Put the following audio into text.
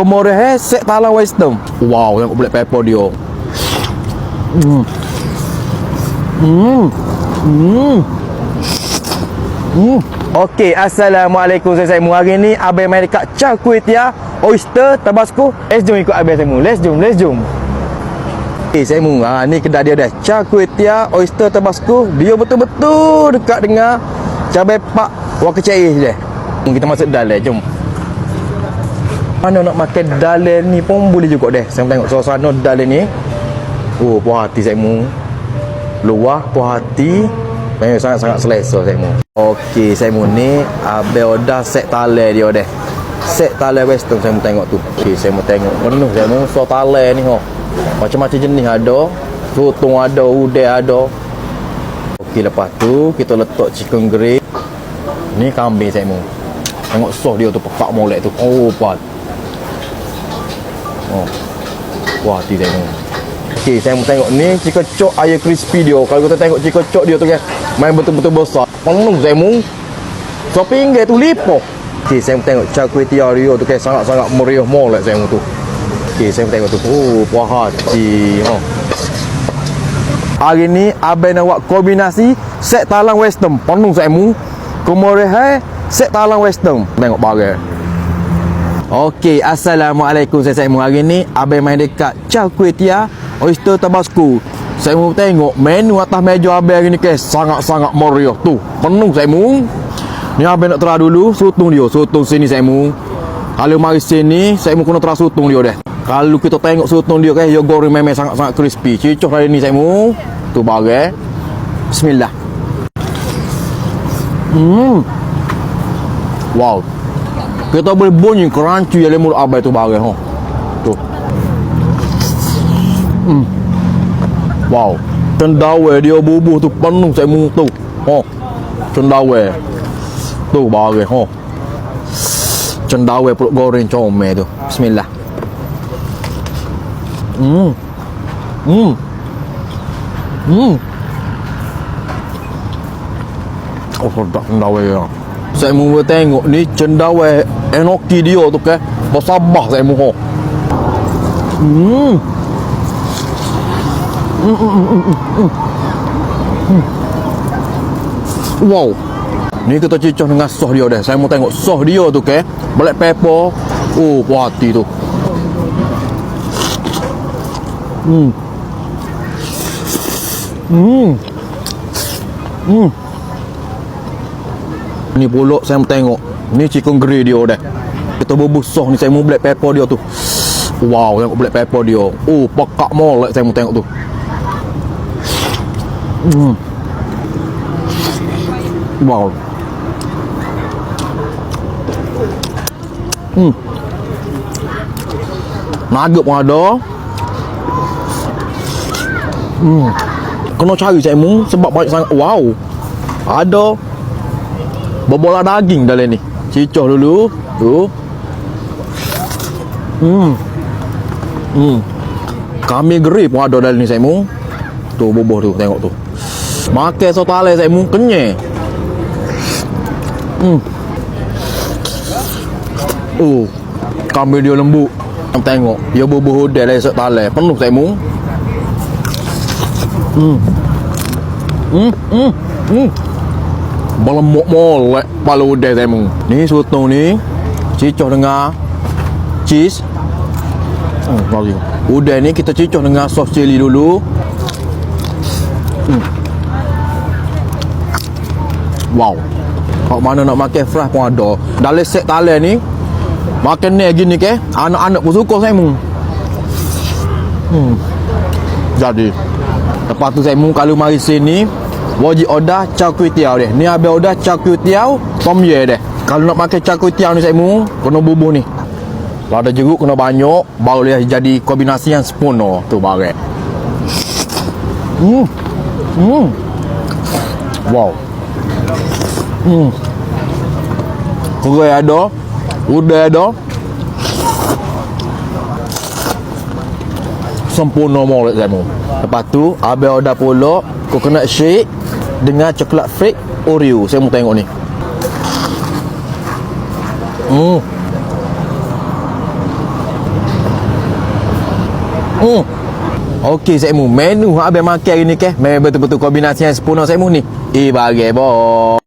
Komore he set talang wisdom. Wow, tengok black pepper dia. Hmm. Hmm. Hmm. Hmm. Okey, Assalamualaikum saya saya Hari ni Abang main dekat Char Kuih Tia Oyster Tabasco Let's jom ikut Abang saya Let's jom, let's jom Okay, saya mu. Ha, ni kedai dia dah. Char Kuih Tia Oyster Tabasco. Dia betul-betul dekat dengan cabai pak wak kecil dia. Kita masuk dalam, jom. Mana nak makan dalam ni pun boleh juga deh. Saya tengok suasana dalam ni. Oh, puas hati saya mu. Luar puas hati. Memang sangat-sangat selesa saya mu. Okey, saya mu ni abel order set tale dia deh. Set tale western saya mu tengok tu. Okey, saya mu tengok. Penuh saya mu so tale ni ho. Macam-macam jenis ada. Sotong ada, udai ada. Okey, lepas tu kita letak chicken grill. Ni kambing saya mu. Tengok sos dia tu pekak molek tu. Oh, puas. Oh. Wah, hati ni. Okey, saya mau tengok ni chop air crispy dia. Kalau kita tengok chop dia tu kan, main betul-betul besar. Penuh saya mu. So pinggir tu lipo. Okey, saya mau tengok char kuih tiaw dia tu kan sangat-sangat meriah molek saya mu tu. Okey, saya mau tengok tu. Oh, puas hati. Oh. Hari ni abang nak buat kombinasi set talang western. Penuh saya mu. Kemudian set talang western. Tengok barang. Okey, Assalamualaikum. Saya Saimul Hari ni Abang main dekat Char Kuih Tia Oyster Tabasco. Saya mau tengok menu atas meja abang hari ni ke Sangat-sangat meriah tu. Penuh saya mu Ni abang nak try dulu Sotong dia. Sotong sini saya mu Kalau mari sini Saya mu kena try sotong dia dah. Kalau kita tengok sotong dia ke Dia goreng memang sangat-sangat crispy. Cicoh hari ni saya mu Tu barang Bismillah. Hmm. Wow kita boleh bunyi crunchy yang mulut abai tu bagai ho. Tu. Hmm. Wow. Cendawe dia bubuh tu penuh saya mung tu. Ho. Cendawe. Tu bagai ho. Cendawe perut goreng comel tu. Bismillah. Hmm. Hmm. Hmm. Oh, sedap cendawe ya. Saya mau tengok ni cendawe enoki dia tu ke. Bersabah saya mau. Hmm. Hmm, hmm, hmm, hmm. Wow. Ni kita cicah dengan sos dia dah. Saya mau tengok sos dia tu ke. Black pepper. Oh, puas hati tu. Hmm. Hmm. Hmm. Ni pula saya tengok. Ni chicken grill dia dah. Kita sos ni saya mau black pepper dia tu. Wow, tengok black pepper dia. Oh, pekak molek saya mau tengok tu. Hmm. Wow. Hmm. Nugget pun ada. Hmm. Kena cari saya mu sebab banyak sangat. Wow. Ada berbola daging dalam ni. Cicoh dulu. Tu. Hmm. Hmm. Kami geri pun ada dalam ni saya mu. Tu bubuh tu tengok tu. Makan sotale saya mu kenyang. Hmm. Oh. Kami dia lembut. Tengok. Dia bubuh hodel dari sotale. Penuh saya mu. Hmm. Hmm. Hmm. Hmm. Berlemuk molek Kepala udai saya mu Ni sotong ni. Cicoh dengan Cheese. Hmm, lagi. Udai ni kita cicoh dengan sos cili dulu. Hmm. Wow. Kalau mana nak makan fresh pun ada. Dalam set talian ni Makan ni gini ke Anak-anak pun suka saya mu hmm. Jadi Lepas tu saya mu Kalau mari sini Wajib order char kuih tiaw deh. Ni habis order char kuih tiaw tom ye deh. Kalau nak pakai char kuih tiaw ni saya mu, kena bubuh ni. Kalau ada jeruk kena banyak, baru dia jadi kombinasi yang sempurna tu barang. Hmm. Hmm. Wow. Hmm. Kurai ada. Udai ada. sempurna saya kamu. Lepas tu Habis order pula Coconut shake Dengan coklat flake Oreo. Saya mau tengok ni. Hmm. Hmm. Okey saya mu. Menu abe makan hari ni ke memang betul-betul kombinasi yang sempurna saya mu ni. Eh bagai boh.